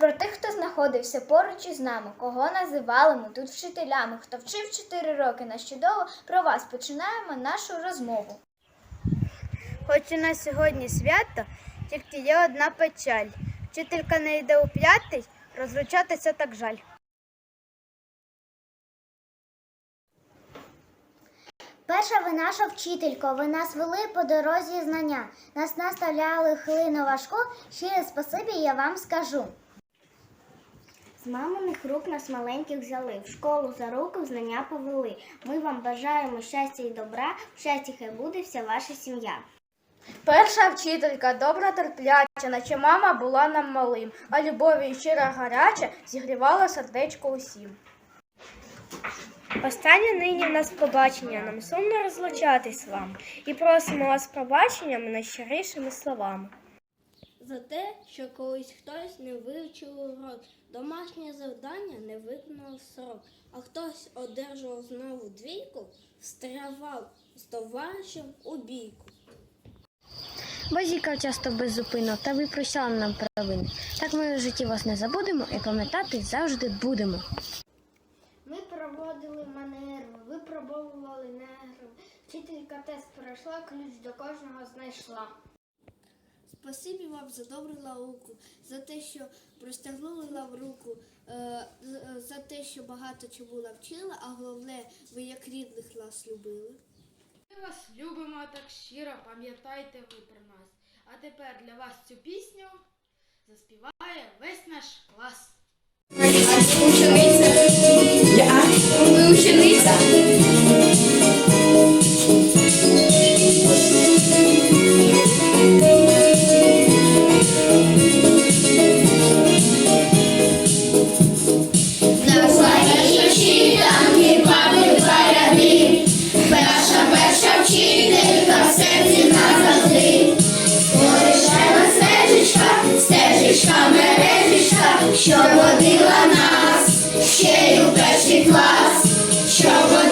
Про тих, хто знаходився поруч із нами, кого називали ми тут вчителями, хто вчив 4 роки на чудово, про вас починаємо нашу розмову. Хоч у нас сьогодні свято, тільки є одна печаль. Вчителька не йде у п'ятий, розлучатися так жаль. Перша ви наша вчителько, ви нас вели по дорозі знання. Нас наставляли хвилину важку, щире спасибі я вам скажу. З маминих рук нас маленьких взяли, в школу за руку знання повели. Ми вам бажаємо щастя і добра, в щасті хай буде вся ваша сім'я. Перша вчителька добра терпляча, наче мама була нам малим, а любові щира гаряча зігрівала сердечко усім. Останнє нині в нас побачення, нам сумно розлучатись з вами і просимо вас пробаченнями найщирішими словами. За те, що колись хтось не вивчив урок, домашнє завдання не виконав срок, а хтось одержував знову двійку, встрявав з товаришем у бійку. Базікав часто беззупинно, та ви прощали нам провини. Так ми в житті вас не забудемо і пам'ятати завжди будемо. Ми проводили манерви, випробовували нерви. Вчителька тест пройшла, ключ до кожного знайшла. Спасибі вам за добру науку, за те, що простягнули нам руку, е, за те, що багато чому навчили, а головне, ви як рідних нас любили. Ми вас любимо так щиро, пам'ятайте ви про нас. А тепер для вас цю пісню заспіває весь наш клас. учениця. Я ви учениця. Річка мережічка, що водила нас, ще й у перший клас, що водила.